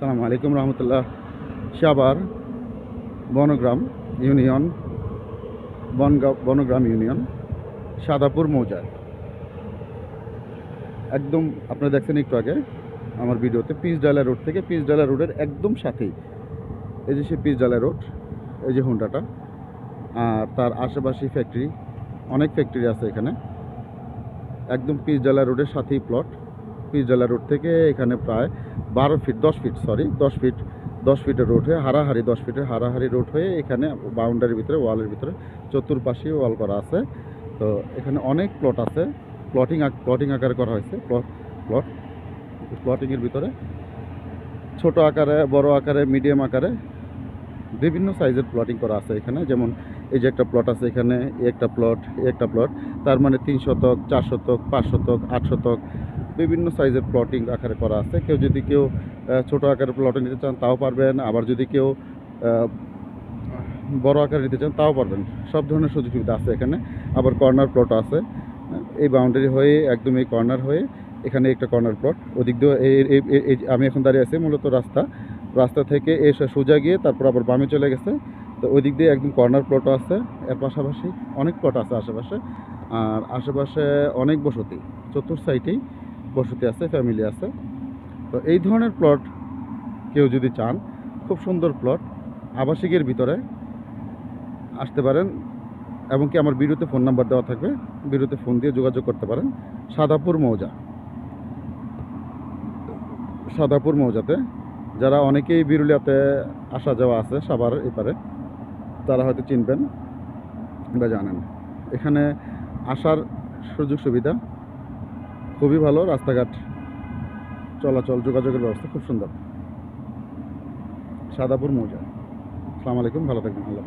সালাম আলাইকুম রহমতুল্লাহ। সাবার বনগ্রাম ইউনিয়ন বনগাঁও বনগ্রাম ইউনিয়ন, সাদাপুর মৌজা একদম আপনারা দেখছেন একটু আগে আমার ভিডিওতে পিস ডালা রোড থেকে, পিস ডালা রোডের একদম সাথেই। এই যে সে পিস ডালা রোড, এই যে হুন্ডাটা, আর তার আশেপাশে ফ্যাক্টরি অনেক ফ্যাক্টরি আছে এখানে। একদম পিস ডালা রোডের সাথেই প্লট পিস ডালা রোড থেকে এখানে প্রায় বারো ফিট দশ ফিট সরি দশ ফিট দশ ফিটের রোড হয়ে, হারাহারি দশ ফিটের হারাহারি রোড হয়ে এখানে বাউন্ডারির ভিতরে ওয়ালের ভিতরে চতুর্পাশে ওয়াল করা আছে। তো এখানে অনেক প্লট আছে। প্লটিং প্লটিং আকারে করা হয়েছে। প্লট প্লট প্লটিংয়ের ভিতরে ছোট আকারে, বড় আকারে মিডিয়াম আকারে বিভিন্ন সাইজের প্লটিং করা আছে এখানে। যেমন এই যে একটা প্লট আছে এখানে একটা প্লট একটা প্লট তার মানে তিন শতক, চার শতক, পাঁচ শতক, আট শতক, বিভিন্ন সাইজের প্লটিং আকারে করা আছে। কেউ যদি কেউ ছোট আকারে প্লটে নিতে চান তাও পারবেন, আবার যদি কেউ বড় আকারে নিতে চান তাও পারবেন। সব ধরনের সুযোগ সুবিধা আছে এখানে। আবার কর্নার প্লট আছে। এই বাউন্ডারি হয়ে, একদম এই কর্নার হয়ে, এখানে একটা কর্নার প্লট ওদিক দিয়ে আমি এখন দাঁড়িয়ে আছি মূলত রাস্তা। রাস্তা থেকে এসে সোজা গিয়ে তারপর আবার বামে চলে গেছে। তো ওই দিক দিয়ে একদম কর্নার প্লটও আছে, এর পাশাপাশি অনেক প্লট আছে আশেপাশে। আর আশেপাশে অনেক বসতি চতুর্থ সাইডেই বসতি আছে ফ্যামিলি আছে। তো এই ধরনের প্লট কেউ যদি চান, খুব সুন্দর প্লট আবাসিকের ভিতরে আসতে পারেন এবং কি আমার বিরুতে ফোন নাম্বার দেওয়া থাকবে, বিরুতে ফোন দিয়ে যোগাযোগ করতে পারেন। সাদাপুর মৌজা। সাদাপুর মৌজাতে যারা অনেকেই বিরুলিয়াতে আসা যাওয়া আছে সাবার এপারে। তারা হয়তো চিনবেন বা জানেন। এখানে আসার সুযোগ সুবিধা খুবই ভালো, রাস্তাঘাট চলাচল, যোগাযোগের ব্যবস্থা খুব সুন্দর। সাদাপুর মৌজা আসসালামু আলাইকুম, ভালো থাকবেন, আল্লাহ।